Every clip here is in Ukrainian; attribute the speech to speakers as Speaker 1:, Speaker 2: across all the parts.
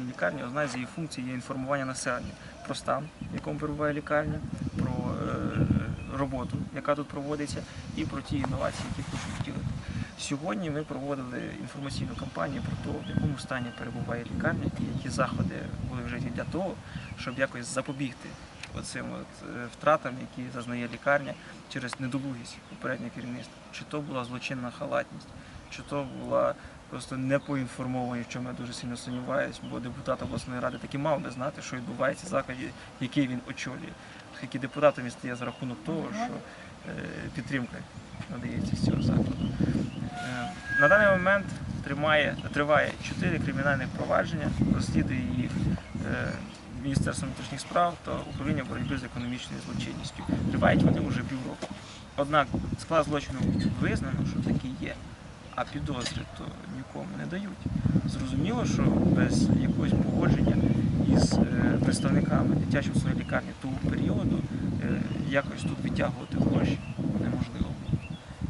Speaker 1: обласній лікарні, одна з її функцій є інформування населення про стан, в якому перебуває лікарня, про е, роботу, яка тут проводиться, і про ті інновації, які хочуть втілити. Сьогодні ми проводили інформаційну кампанію про те, в якому стані перебуває лікарня і які заходи були вжиті для того, щоб якось запобігти оцим от е, втратам, які зазнає лікарня через недолугість попереднього керівництва. Чи то була злочинна халатність, чи то була просто непоінформованість, в чому я дуже сильно сумніваюсь, бо депутат обласної ради таки мав би знати, що відбувається в закладі, який він очолює. Оскільки депутатом він стає за рахунок того, що е, підтримка надається з цього закладу. Е, На даний момент тримає, триває чотири кримінальних провадження, розслідує їх е, Міністерство внутрішніх справ та управління боротьби з економічною злочинністю. Тривають вони вже півроку. Однак склад злочину визнано, що такий є, а підозри то нікому не дають. Зрозуміло, що без якогось погодження із е, представниками дитячої лікарні того періоду е, якось тут відтягувати гроші неможливо.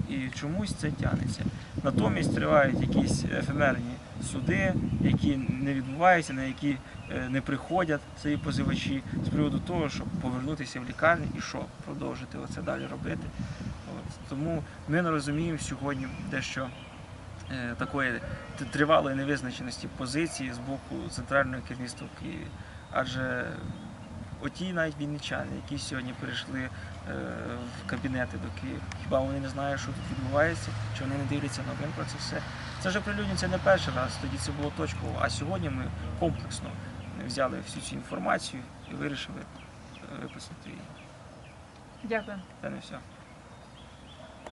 Speaker 1: І чомусь це тягнеться. Натомість тривають якісь ефемерні суди, які не відбуваються, на які е, не приходять свої позивачі з приводу того, щоб повернутися в лікарню і що продовжити оце далі робити. От. Тому ми не розуміємо сьогодні дещо е, такої тривалої невизначеності позиції з боку центрального керівництва в Києві. Адже оті навіть вінничани, які сьогодні перейшли е, в кабінети до Києва, хіба вони не знають, що тут відбувається, чи вони не дивляться новин про це все. Це вже прилюдні, це не перший раз, тоді це було точково. А сьогодні ми комплексно взяли всю цю інформацію і вирішили е, виписати її.
Speaker 2: Дякую.
Speaker 1: Це не все.